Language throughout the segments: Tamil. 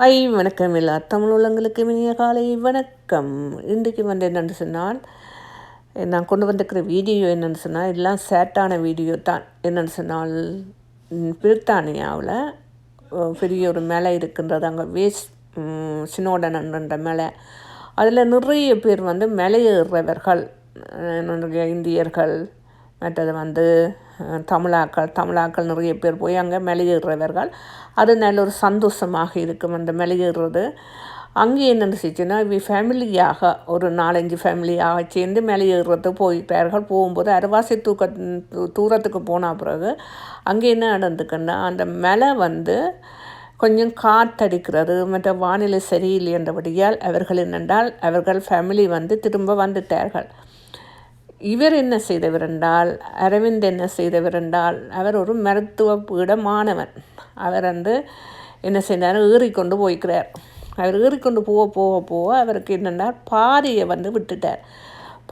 ஐ வணக்கம் எல்லா தமிழ் உள்ளங்களுக்கு இனிய காலை வணக்கம். இன்றைக்கு வந்து என்னென்னு சொன்னால் நான் கொண்டு வந்திருக்கிற வீடியோ என்னென்னு சொன்னால் எல்லாம் சேட்டான வீடியோ தான். என்னென்னு சொன்னால் பிரித்தானியாவில் பெரிய ஒரு மேலே இருக்கின்றது. அங்கே வேஸ் சினோடனன்ற மேலே. அதில் நிறைய பேர் வந்து மலையேறுறவர்கள் அஹ், இந்தியர்கள் மற்றது வந்து தமிழாக்கள் தமிழாக்கள் நிறைய பேர் போய் அங்கே மலையேறுறவர்கள் அது நல்ல ஒரு சந்தோஷமாக இருக்கும் அந்த மலையேறுறது அங்கே என்ன நடந்துச்சுன்னா இவ ஃபேமிலியாக ஒரு நாலஞ்சு ஃபேமிலியாக சேர்ந்து மலையேறுறது போயிட்டார்கள். போகும்போது அரைவாசி தூக்க தூ- தூரத்துக்கு போன பிறகு அங்கே என்ன நடந்துக்குன்னா அந்த மலை வந்து கொஞ்சம் காத்தடிக்கிறது மற்ற வானிலை சரியில்லை என்றபடியால் அவர்கள் என்னென்றால் அவர்கள் ஃபேமிலி வந்து திரும்ப வந்துட்டார்கள். இவர் என்ன செய்தவர் என்றால் அரவிந்த் என்ன செய்தவர் என்றால் அவர் ஒரு மருத்துவ பீட மாணவன் அவர் வந்து என்ன செய்தார்? ஏறிக்கொண்டு போய்க்கிறார். அவர் ஏறிக்கொண்டு போக போக போக அவருக்கு என்னென்னா பாரியை வந்து விட்டுட்டார்.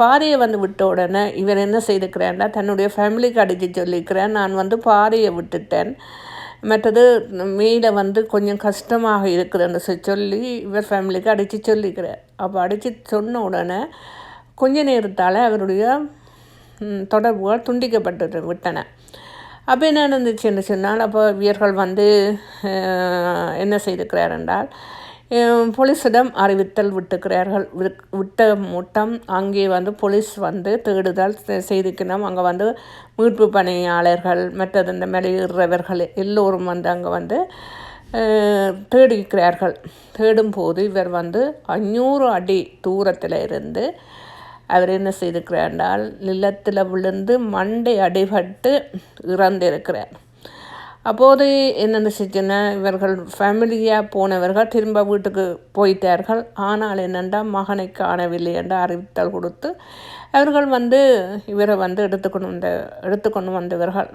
பாரியை வந்து விட்ட உடனே இவர் என்ன செய்திருக்கிறார்னா தன்னுடைய ஃபேமிலிக்கு அடித்து சொல்லிக்கிறேன் நான் வந்து பாரியை விட்டுட்டேன். மற்றது மேலே வந்து கொஞ்சம் கஷ்டமாக இருக்குதுன்னு சொல்லி இவர் ஃபேமிலிக்கு அடித்து சொல்லிக்கிறார் அப்போ அடித்து சொன்ன உடனே கொஞ்ச நேரத்தால் அவருடைய தொடர்புகள் துண்டிக்கப்பட்டு விட்டன. அப்போ என்ன நடந்துச்சுன்னு சொன்னால் அப்போ வீரர்கள் வந்து என்ன செய்திருக்கிறார் என்றால் போலீஸிடம் அறிவித்தல் விட்டுக்கிறார்கள். விட்ட முட்டம் அங்கே வந்து போலீஸ் வந்து தேடுதல் செ- செய்திருக்கணும் அங்கே வந்து மீட்பு பணியாளர்கள் மற்றது இந்த மேலேறவர்கள் எல்லோரும் வந்து அங்கே வந்து தேடுகிறார்கள் தேடிக்கிறார்கள் தேடும்போது இவர் வந்து அஞ்சூறு அடி தூரத்தில் இருந்து அவர் என்ன செய்திருக்கிறார் என்றால் நிலத்தில் விழுந்து மண்டை அடிபட்டு இறந்திருக்கிறார். அப்போது என்னென்ன செஞ்சுன்னா இவர்கள் ஃபேமிலியாக போனவர்கள் திரும்ப வீட்டுக்கு போயிட்டார்கள். ஆனால் என்னென்றா மகனை காணவில்லை என்று அறிவித்தல் கொடுத்து அவர்கள் வந்து இவரை வந்து எடுத்துக்கொண்டு வந்த எடுத்துக்கொண்டு வந்தவர்கள்.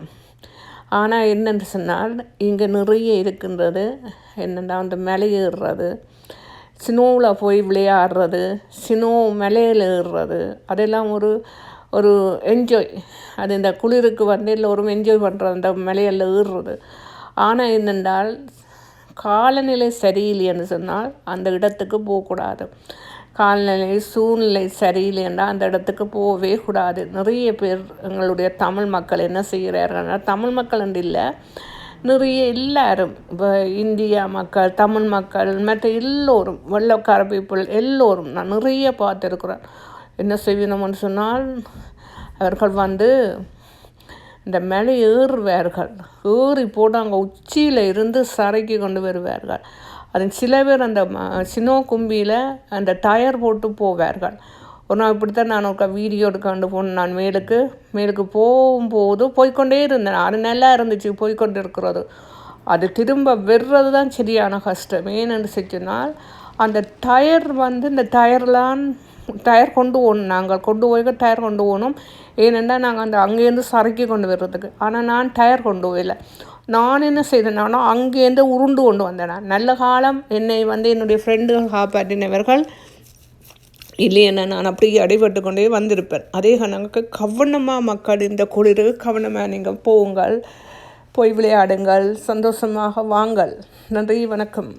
ஆனால் என்னென்று சொன்னால் இங்கே நிறைய இருக்கின்றது. என்னென்னா வந்து மலையேறுறது ஸ்னோவில் போய் விளையாடுறது ஸ்னோ மலையில் ஏறுறது அதெல்லாம் ஒரு ஒரு என்ஜாய் அது இந்த குளிருக்கு வந்து எல்லோரும் என்ஜாய் பண்ணுறது அந்த மலையில் ஏறுறது. ஆனால் என்னென்றால் காலநிலை சரியில்லைன்னு சொன்னால் அந்த இடத்துக்கு போகக்கூடாது. காலநிலை சூழ்நிலை சரியில்லைன்னா அந்த இடத்துக்கு போகவே கூடாது. நிறைய பேர் எங்களுடைய தமிழ் மக்கள் என்ன செய்கிறார்கள்னா தமிழ் மக்கள் என்று இல்லை நிறைய எல்லாரும் இப்போ இந்தியா மக்கள் தமிழ் மக்கள் மற்ற எல்லோரும் வெள்ளக்கார பீப்புள் எல்லோரும் நான் நிறைய பார்த்துருக்குறேன். என்ன செய்யணும்னு சொன்னால் அவர்கள் வந்து இந்த மேலே ஏறுவார்கள். ஏறி போட்டு அங்கே உச்சியில் இருந்து சரைக்கு கொண்டு வருவார்கள். அது சில பேர் அந்த ம- சினோ கும்பியில் அந்த டயர் போட்டு போவார்கள். ஒரு நாள் இப்படித்தான் நான் ஒரு வீடியோ எடுக்காண்டு போனேன் நான் மேலுக்கு மேலுக்கு போகும்போது போய்க்கொண்டே இருந்தேன். அது நல்லா இருந்துச்சு போய்க்கொண்டு இருக்கிறது. அது திரும்ப வெறுறது தான் சரியான கஷ்டம். ஏன்னு சொன்னால் அந்த டயர் வந்து இந்த டயர்லாம் டயர் கொண்டு போகணும் நாங்கள் கொண்டு போய் டயர் கொண்டு போகணும் ஏனென்றால் நாங்கள் அந்த அங்கேருந்து சறுக்கி கொண்டு வர்றதுக்கு. ஆனால் நான் டயர் கொண்டு போகல. நான் என்ன செய்தேன்னா அங்கேருந்து உருண்டு கொண்டு வந்தேன். நான். நல்ல காலம் என்னை வந்து என்னுடைய ஃப்ரெண்டுகள் காப்பாற்றினவர்கள் இல்லையென நான் அப்படியே அடிபட்டு கொண்டே வந்திருப்பேன். அதே கணக்கு கவனமாக மக்கள் இந்த குளிருக்கு கவனமாக நீங்கள் போங்கள் போய் விளையாடுங்கள் சந்தோஷமாக வாங்கள். நன்றி வணக்கம்.